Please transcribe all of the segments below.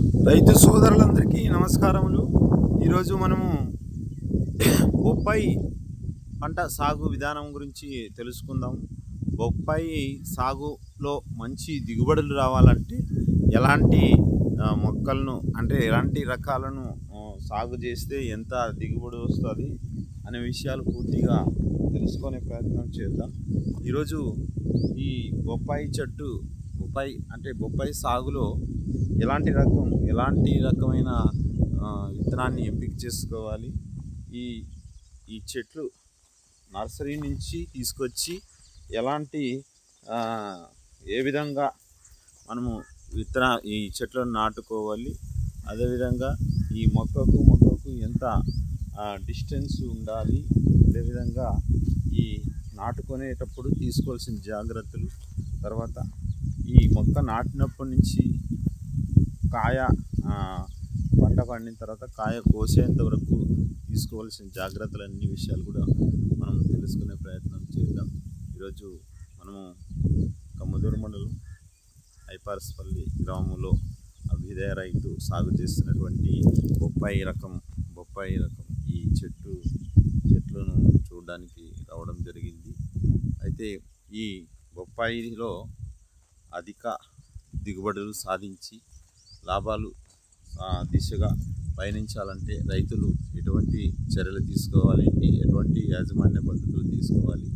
రైతు సోదరులందరికీ నమస్కారములు. ఈరోజు మనము బొప్పాయి పంట సాగు విధానం గురించి తెలుసుకుందాం. బొప్పాయి సాగులో మంచి దిగుబడులు రావాలంటే ఎలాంటి మొక్కలను అంటే ఎలాంటి రకాలను సాగు చేస్తే ఎంత దిగుబడి వస్తుంది అనే విషయాలు పూర్తిగా తెలుసుకునే ప్రయత్నం చేద్దాం. ఈరోజు ఈ బొప్పాయి చెట్టు బొప్పాయి అంటే బొప్పాయి సాగులో ఎలాంటి రకం ఎలాంటి రకమైన విత్తనాన్ని ఎంపిక చేసుకోవాలి? ఈ ఈ చెట్లు నర్సరీ నుంచి తీసుకొచ్చి ఎలాంటి ఏ విధంగా మనము విత్తన ఈ చెట్లను నాటుకోవాలి? అదేవిధంగా ఈ మొక్కకు మొక్కకు ఎంత డిస్టెన్స్ ఉండాలి? అదేవిధంగా ఈ నాటుకునేటప్పుడు తీసుకోవాల్సిన జాగ్రత్తలు తర్వాత ఈ మొక్క నాటినప్పటి నుంచి కాయ పంట పండిన తర్వాత కాయ కోసేంత వరకు తీసుకోవాల్సిన జాగ్రత్తలు అన్ని విషయాలు కూడా మనం తెలుసుకునే ప్రయత్నం చేద్దాం. ఈరోజు మనము కమ్మదూరు మండలం ఐపార్స్పల్లి గ్రామంలో అభ్యుదయ రైతు సాగు చేస్తున్నటువంటి బొప్పాయి రకం బొప్పాయి రకం ఈ చెట్టు చెట్లను చూడడానికి రావడం జరిగింది. అయితే ఈ బొప్పాయిలో అధిక దిగుబడులు సాధించి లాభాలు దిశగా పయనించాలంటే రైతులు ఎటువంటి చర్యలు తీసుకోవాలి? ఎటువంటి యాజమాన్య పద్ధతులు తీసుకోవాలి?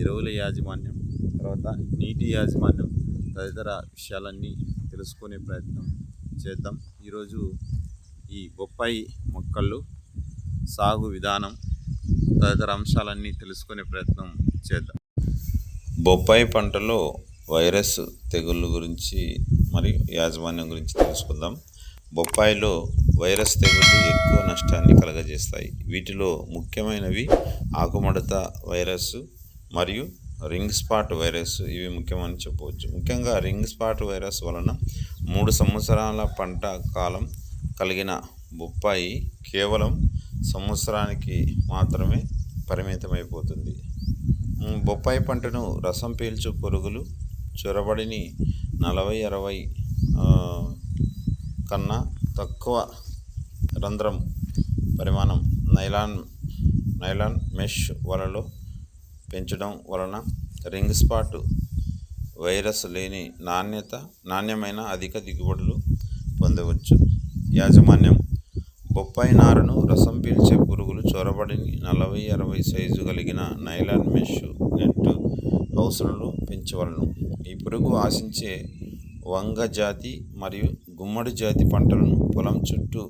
ఎరువుల యాజమాన్యం తర్వాత నీటి యాజమాన్యం తదితర విషయాలన్నీ తెలుసుకునే ప్రయత్నం చేద్దాం. ఈరోజు ఈ బొప్పాయి మొక్కలు సాగు విధానం తదితర అంశాలన్నీ తెలుసుకునే ప్రయత్నం చేద్దాం. బొప్పాయి పంటలో వైరస్ తెగుళ్ళు గురించి మరియు యాజమాన్యం గురించి తెలుసుకుందాం. బొప్పాయిలో వైరస్ తెగుళ్ళు ఎక్కువ నష్టాన్ని కలగజేస్తాయి. వీటిలో ముఖ్యమైనవి ఆకుముడత వైరస్ మరియు రింగ్ స్పాట్ వైరస్. ఇవి ముఖ్యమని చెప్పవచ్చు. ముఖ్యంగా రింగ్ స్పాట్ వైరస్ వలన మూడు సంవత్సరాల పంట కాలం కలిగిన బొప్పాయి కేవలం సంవత్సరానికి మాత్రమే పరిమితమైపోతుంది. బొప్పాయి పంటను రసం పీల్చు పురుగులు చొరబడిని నలభై అరవై కన్నా తక్కువ రంధ్రం పరిమాణం నైలాన్ నైలాన్ మెష్ వలలో పెంచడం వలన రింగ్ స్పాట్ వైరస్ లేని నాణ్యత నాణ్యమైన అధిక దిగుబడులు పొందవచ్చు. యాజమాన్యం బొప్పాయి నారును రసం పీల్చే పురుగులు చొరబడిని నలభై అరవై సైజు కలిగిన నైలాన్ మెష్ నెట్ హౌసులలో పెంచవలను. ఈ పురుగు ఆశించే వంగ జాతి మరియు గుమ్మడి జాతి పంటలను పొలం చుట్టూ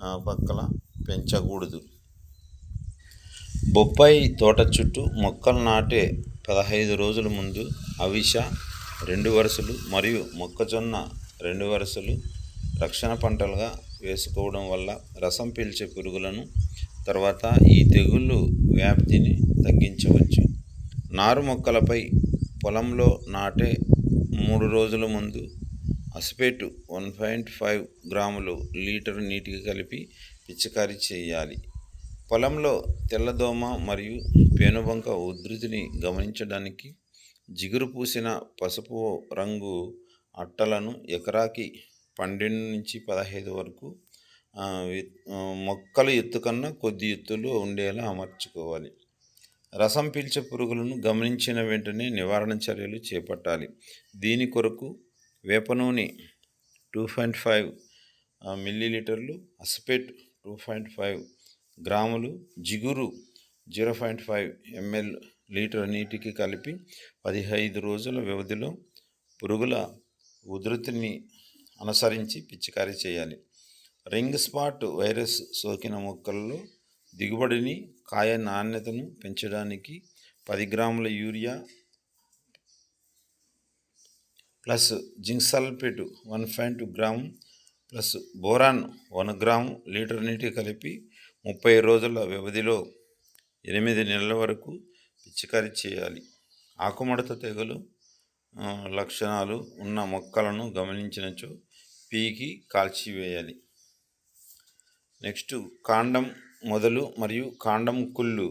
ఆ, పక్కల పెంచకూడదు. బొప్పాయి తోట చుట్టూ మొక్కలు నాటే పదహైదు రోజుల ముందు అవిష రెండు వరుసలు మరియు మొక్కజొన్న రెండు వరుసలు రక్షణ పంటలుగా వేసుకోవడం వల్ల రసం పీల్చే పురుగులను తర్వాత ఈ తెగుళ్ళు వ్యాప్తిని తగ్గించవచ్చు. నారు మొక్కలపై పొలంలో నాటే మూడు రోజుల ముందు అసిపేటు వన్ పాయింట్ ఫైవ్ గ్రాములు లీటర్ నీటికి కలిపి పిచికారీ చేయాలి. పొలంలో తెల్లదోమ మరియు పేనుబంక ఉధృతిని గమనించడానికి జిగురు పూసిన పసుపు రంగు అట్టలను ఎకరాకి పన్నెండు నుంచి పదహైదు వరకు ఆ, మొక్కల ఎత్తు కన్నా కొద్ది ఎత్తులో ఉండేలా అమర్చుకోవాలి. రసం పీల్చే పురుగులను గమనించిన వెంటనే నివారణ చర్యలు చేపట్టాలి. దీని కొరకు వేప నూనె టూ పాయింట్ ఫైవ్ మిల్లీలీటర్లు అస్పెట్ టూ పాయింట్ ఫైవ్ గ్రాములు జిగురు zero point five ML litre నీటికి కలిపి పదిహైదు రోజుల వ్యవధిలో పురుగుల ఉధృతిని అనుసరించి పిచికారీ చేయాలి. రింగ్ స్పాట్ వైరస్ సోకిన మొక్కల్లో దిగుబడిని కాయ నాణ్యతను పెంచడానికి పది గ్రాముల urea plus zinc sulphate one point gram plus boron one gram litre నీటి కలిపి ముప్పై రోజుల వ్యవధిలో ఎనిమిది నెలల వరకు పిచికారీ చేయాలి. ఆకుముడత తెగులు లక్షణాలు ఉన్న మొక్కలను గమనించినచో పీకి కాల్చివేయాలి. నెక్స్ట్ కాండం మొదలు మరియు కాండం కుళ్ళు.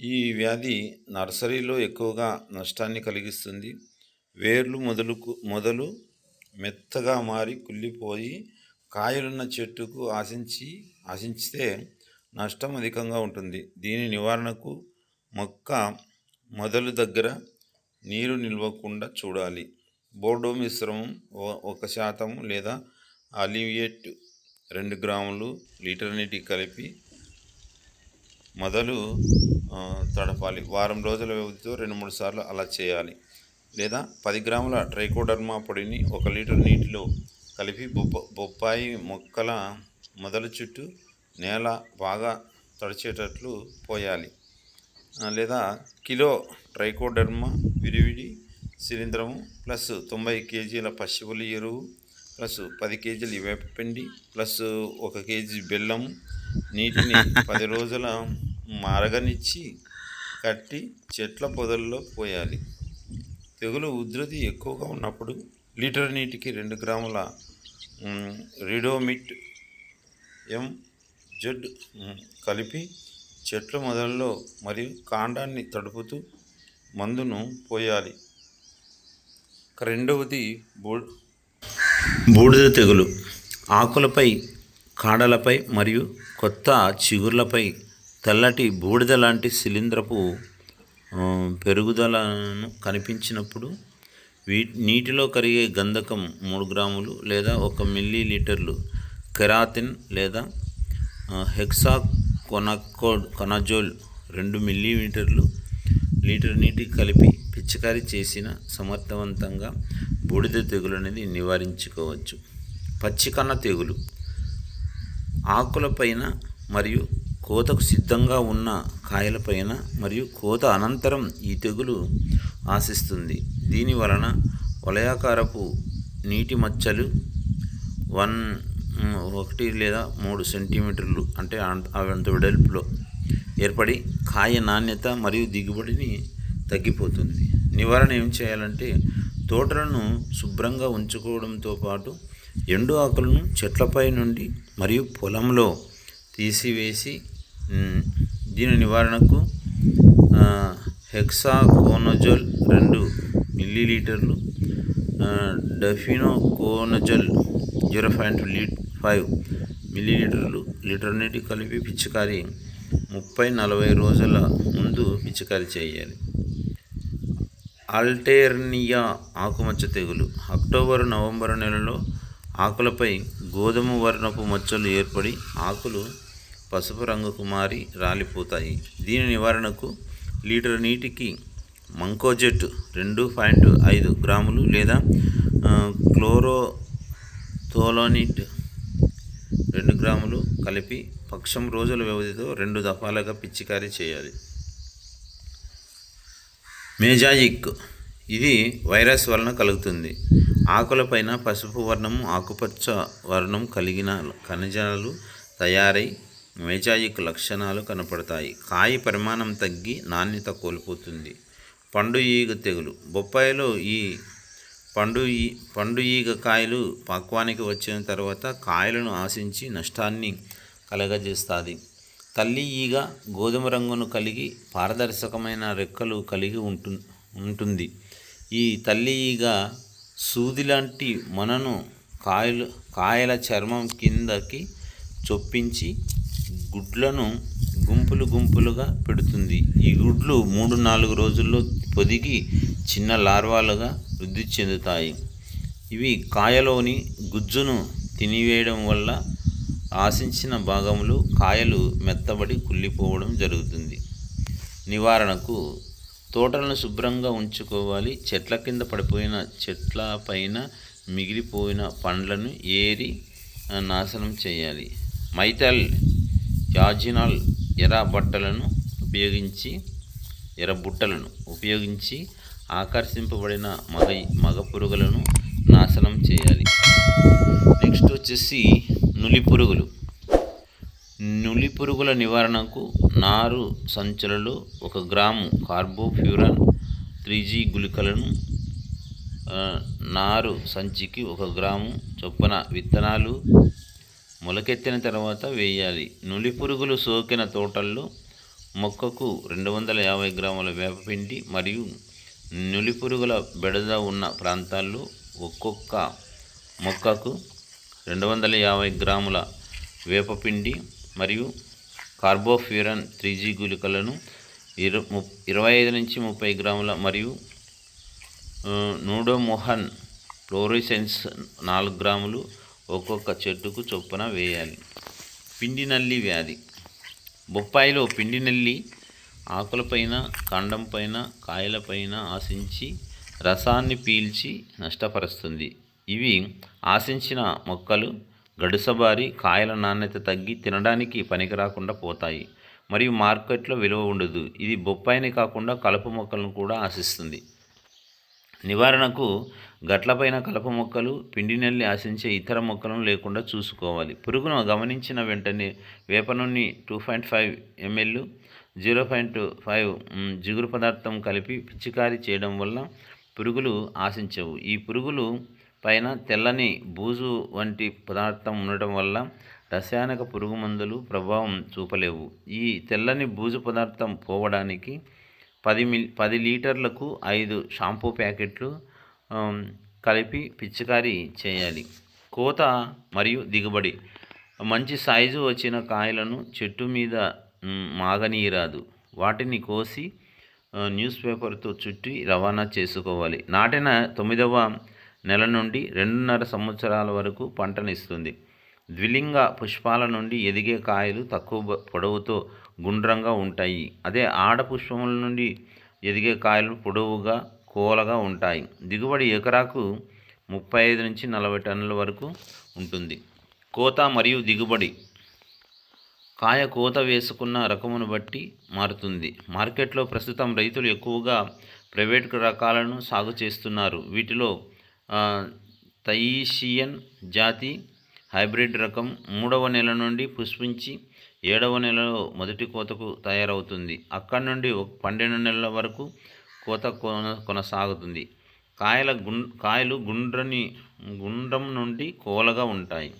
ఈ వ్యాధి నర్సరీలో ఎక్కువగా నష్టాన్ని కలిగిస్తుంది. వేర్లు మొదలుకు మొదలు మెత్తగా మారి కుళ్ళిపోయి కాయలున్న చెట్టుకు ఆశించి ఆశించితే నష్టం అధికంగా ఉంటుంది. దీని నివారణకు మొక్క మొదలు దగ్గర నీరు నిల్వకుండా చూడాలి. బోర్డో మిశ్రమం ఒక శాతం లేదా అలివియేట్ రెండు గ్రాములు లీటర్ నీటి కలిపి మొదలు తడపాలి. వారం రోజుల వ్యవధితో రెండు మూడు సార్లు అలా చేయాలి. లేదా పది గ్రాముల ట్రైకోడర్మా పొడిని ఒక లీటర్ నీటిలో కలిపి బొప్ప బొప్పాయి మొక్కల మొదలు చుట్టూ నేల బాగా తడిచేటట్లు పోయాలి. లేదా కిలో ట్రైకోడర్మా విరివిడి శిలీంద్రము ప్లస్ తొంభై కేజీల పశువుల ఎరువు ప్లస్ పది కేజీలు వేపపిండి ప్లస్ ఒక కేజీ బెల్లం నీటిని పది రోజుల మరగనిచ్చి కట్టి చెట్ల పొదల్లో పోయాలి. తెగులు ఉధృతి ఎక్కువగా ఉన్నప్పుడు లీటర్ నీటికి రెండు గ్రాముల రిడోమిట్ ఎం జెడ్ కలిపి చెట్ల మొదల్లో మరియు కాండాన్ని తడుపుతూ మందును పోయాలి. రెండవది బో బూడిద తెగులు ఆకులపై కాడలపై మరియు కొత్త చిగుర్లపై తెల్లటి బూడిద లాంటి శిలీంద్రపు పెరుగుదలను కనిపించినప్పుడు వీ నీటిలో కరిగే గంధకం మూడు గ్రాములు లేదా ఒక మిల్లీ లీటర్లు కెరాతిన్ లేదా హెక్సా కొనకోడ్ కొనజోల్ రెండు మిల్లీమీటర్లు లీటర్ నీటి కలిపి పిచికారీ చేసిన సమర్థవంతంగా బూడిద తెగులు అనేది నివారించుకోవచ్చు. పచ్చికన్న తెగులు ఆకులపైన మరియు కోతకు సిద్ధంగా ఉన్న కాయలపైన మరియు కోత అనంతరం ఈ తెగులు ఆశిస్తుంది. దీని వలన వలయాకారపు నీటి మచ్చలు వన్ ఒకటి లేదా మూడు సెంటీమీటర్లు అంటే అంత వెడల్పులో ఏర్పడి కాయ నాణ్యత మరియు దిగుబడిని తగ్గిపోతుంది. నివారణ ఏం చేయాలంటే తోటలను శుభ్రంగా ఉంచుకోవడంతో పాటు ఎండు ఆకులను చెట్లపై నుండి మరియు పొలంలో తీసివేసి దీని నివారణకు ఆ, హెక్సాకోనజోల్ రెండు మిల్లీలీటర్లు ఆ, డఫినో జీరో పాయింట్ లీ ఫైవ్ మిల్లీలీటర్లు లీటర్ నీటి కలిపి పిచికారి ముప్పై నలభై రోజుల ముందు పిచికారి చేయాలి. ఆల్టేర్నియా ఆకుమచ్చ తెగులు. అక్టోబర్ నవంబర్ నెలలో ఆకులపై గోధుమ వర్ణపు మచ్చలు ఏర్పడి ఆకులు పసుపు రంగుకు మారి రాలిపోతాయి. దీని నివారణకు లీటర్ నీటికి మంకోజెట్ రెండు పాయింట్ ఐదు గ్రాములు లేదా క్లోరోథోలోనిట్ రెండు గ్రాములు కలిపి పక్షం రోజుల వ్యవధితో రెండు దఫాలుగా పిచ్చికారీ చేయాలి. మేజాయిక్. ఇది వైరస్ వలన కలుగుతుంది. ఆకులపైన పసుపు వర్ణము ఆకుపచ్చ వర్ణం కలిగిన ఖనిజాలు తయారై మేజాయిక్ లక్షణాలు కనపడతాయి. కాయ పరిమాణం తగ్గి నాణ్యత కోల్పోతుంది. పండు ఈగ తెగులు. బొప్పాయిలో ఈ పండు ఈ పండు ఈగ కాయలు పక్వానికి వచ్చిన తర్వాత కాయలను ఆశించి నష్టాన్ని కలగజేస్తుంది. తల్లి ఈగ గోధుమ రంగును కలిగి పారదర్శకమైన రెక్కలు కలిగి ఉంటు ఉంటుంది. ఈ తల్లి ఈగ సూది లాంటి మనను కాయలు కాయల చర్మం కిందకి చొప్పించి గుడ్లను గుంపులు గుంపులుగా పెడుతుంది. ఈ గుడ్లు మూడు నాలుగు రోజుల్లో పొదిగి చిన్న లార్వాలుగా వృద్ధి చెందుతాయి. ఇవి కాయలోని గుజ్జును తినివేయడం వల్ల ఆశించిన భాగములు కాయలు మెత్తబడి కుళ్ళిపోవడం జరుగుతుంది. నివారణకు తోటలను శుభ్రంగా ఉంచుకోవాలి. చెట్ల కింద పడిపోయిన చెట్ల పైన మిగిలిపోయిన పండ్లను ఏరి నాశనం చేయాలి. మైతల్ యాజినాల్ ఎర్ర బట్టలను ఉపయోగించి ఎర్ర బుట్టలను ఉపయోగించి ఆకర్షింపబడిన మగ మగ పురుగులను నాశనం చేయాలి. నెక్స్ట్ వచ్చేసి నులి పురుగులు నులి పురుగుల నివారణకు నారు సంచులలో ఒక గ్రాము కార్బోఫ్యూరన్ త్రీ జీ గుళికలను నారు సంచికి ఒక గ్రాము చొప్పున విత్తనాలు మొలకెత్తిన తర్వాత వేయాలి. నులి పురుగులు సోకిన తోటల్లో మొక్కకు రెండు వందల యాభై గ్రాముల వేపపిండి మరియు నులి పురుగుల బెడద ఉన్న ప్రాంతాల్లో ఒక్కొక్క మొక్కకు రెండు వందల యాభై గ్రాముల వేపపిండి మరియు కార్బోఫ్యూరన్ త్రీ జీ గుళికలను ఇరు ము- ఇరవై ఐదు నుంచి ముప్పై గ్రాముల మరియు నూడోమోహన్ ఫ్లోరిసెన్స్ నాలుగు గ్రాములు ఒక్కొక్క చెట్టుకు చొప్పున వేయాలి. పిండి నల్లి వ్యాధి. బొప్పాయిలో పిండి నల్లి ఆకులపైన కాండం పైన కాయలపైన ఆశించి రసాన్ని పీల్చి నష్టపరుస్తుంది. ఇవి ఆశించిన మొక్కలు గడుసబారి కాయల నాణ్యత తగ్గి తినడానికి పనికిరాకుండా పోతాయి. మరియు మార్కెట్లో విలువ ఉండదు. ఇది బొప్పాయిని కాకుండా కలుపు మొక్కలను కూడా ఆశిస్తుంది. నివారణకు గట్లపైన కలప మొక్కలు పిండి నెల్లి ఆశించే ఇతర మొక్కలను లేకుండా చూసుకోవాలి. పురుగును గమనించిన వెంటనే వేప two point five ML zero point five జిగురు పదార్థం కలిపి పిచికారీ చేయడం వల్ల పురుగులు ఆశించవు. ఈ పురుగులు పైన తెల్లని బూజు వంటి పదార్థం ఉండటం వల్ల రసాయనిక పురుగు మందులు ప్రభావం చూపలేవు. ఈ తెల్లని బూజు పదార్థం పోవడానికి పది మిల్ పది లీటర్లకు ఐదు షాంపూ ప్యాకెట్లు కలిపి పిచికారీ చేయాలి. కోత మరియు దిగుబడి. మంచి సైజు వచ్చిన కాయలను చెట్టు మీద మాగనీయరాదు. వాటిని కోసి న్యూస్ పేపర్తో చుట్టి రవాణా చేసుకోవాలి. నాటిన తొమ్మిదవ నెల నుండి రెండున్నర సంవత్సరాల వరకు పంటనిస్తుంది. ద్విలింగ పుష్పాల నుండి ఎదిగే కాయలు తక్కువ పొడవుతో గుండ్రంగా ఉంటాయి. అదే ఆడ పుష్పముల నుండి ఎదిగే కాయలు పొడవుగా కోలగా ఉంటాయి. దిగుబడి ఎకరాకు ముప్పై ఐదు నుంచి నలభై టన్నుల వరకు ఉంటుంది. కోత మరియు దిగుబడి. కాయ కోత వేసుకున్న రకమును బట్టి మారుతుంది. మార్కెట్లో ప్రస్తుతం రైతులు ఎక్కువగా ప్రైవేట్ రకాలను సాగు చేస్తున్నారు. వీటిలో తయీషియన్ జాతి హైబ్రిడ్ రకం మూడవ నెల నుండి పుష్పించి ఏడవ నెలలో మొదటి కోతకు తయారవుతుంది. అక్కడి నుండి ఒక పన్నెండు నెలల వరకు కోత కొన కొనసాగుతుంది. కాయల గుం కాయలు గుండ్రని గుండ్రం నుండి కోలగా ఉంటాయి.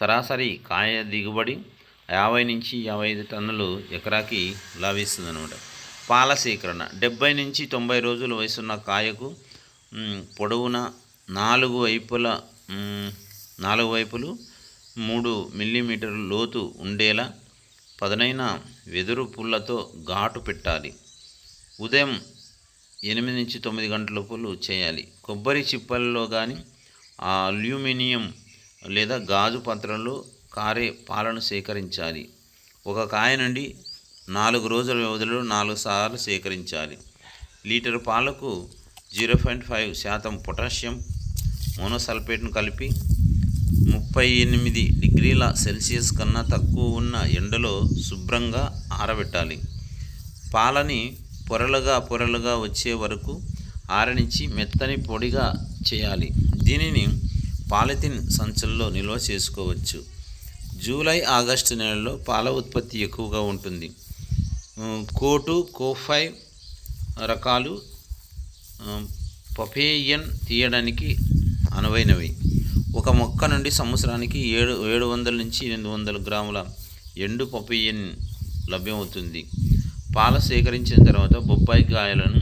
సరాసరి కాయ దిగుబడి యాభై నుంచి యాభై ఐదు టన్నులు ఎకరాకి లభిస్తుంది అనమాట పాల సేకరణ డెబ్బై నుంచి తొంభై రోజుల వయసున్న కాయకు పొడవున నాలుగు వైపుల నాలుగు వైపులు మూడు మిల్లీమీటర్లు లోతు ఉండేలా పదునైన వెదురు పుల్లతో ఘాటు పెట్టాలి. ఉదయం ఎనిమిది నుంచి తొమ్మిది గంటల పూలు చేయాలి. కొబ్బరి చిప్పల్లో కానీ అల్యూమినియం లేదా గాజు పాత్రలో కారే పాలను సేకరించాలి. ఒక కాయ నుండి నాలుగు రోజుల వ్యవధిలో నాలుగు సార్లు సేకరించాలి. లీటర్ పాలకు జీరో పాయింట్ ఫైవ్ శాతం పొటాషియం మోనోసల్ఫేట్ను కలిపి ముప్పై ఎనిమిది డిగ్రీల సెల్సియస్ కన్నా తక్కువ ఉన్న ఎండలో శుభ్రంగా ఆరబెట్టాలి. పాలని పొరలుగా పొరలుగా వచ్చే వరకు ఆరనిచ్చి మెత్తని పొడిగా చేయాలి. దీనిని పాలిథిన్ సంచుల్లో నిల్వ చేసుకోవచ్చు. జూలై ఆగస్టు నెలలో పాల ఉత్పత్తి ఎక్కువగా ఉంటుంది. కోటు కోఫై రకాలు పపేయన్ తీయడానికి అనువైనవి. ఒక మొక్క నుండి సంవత్సరానికి ఏడు ఏడు వందల నుంచి ఎనిమిది వందల గ్రాముల ఎండు పపేయన్ లభ్యమవుతుంది. పాల సేకరించిన తర్వాత బొప్పాయి కాయలను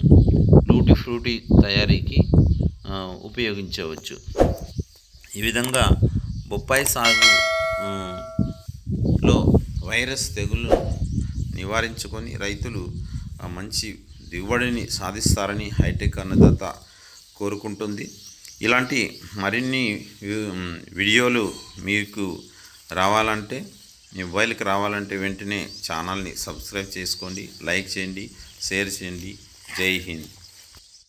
లూటి ఫ్రూటీ తయారీకి ఉపయోగించవచ్చు. ఈ విధంగా బొప్పాయి సాగు లో వైరస్ తెగులు నివారించుకొని రైతులు మంచి దిగుబడిని సాధిస్తారని హైటెక్ అన్నదాత కోరుకుంటుంది. ఇలాంటి మరిన్ని వీడియోలు మీకు రావాలంటే మీ మొబైల్కి రావాలంటే వెంటనే ఛానల్ని సబ్స్క్రైబ్ చేసుకోండి లైక్ చేయండి షేర్ చేయండి. జై హింద్.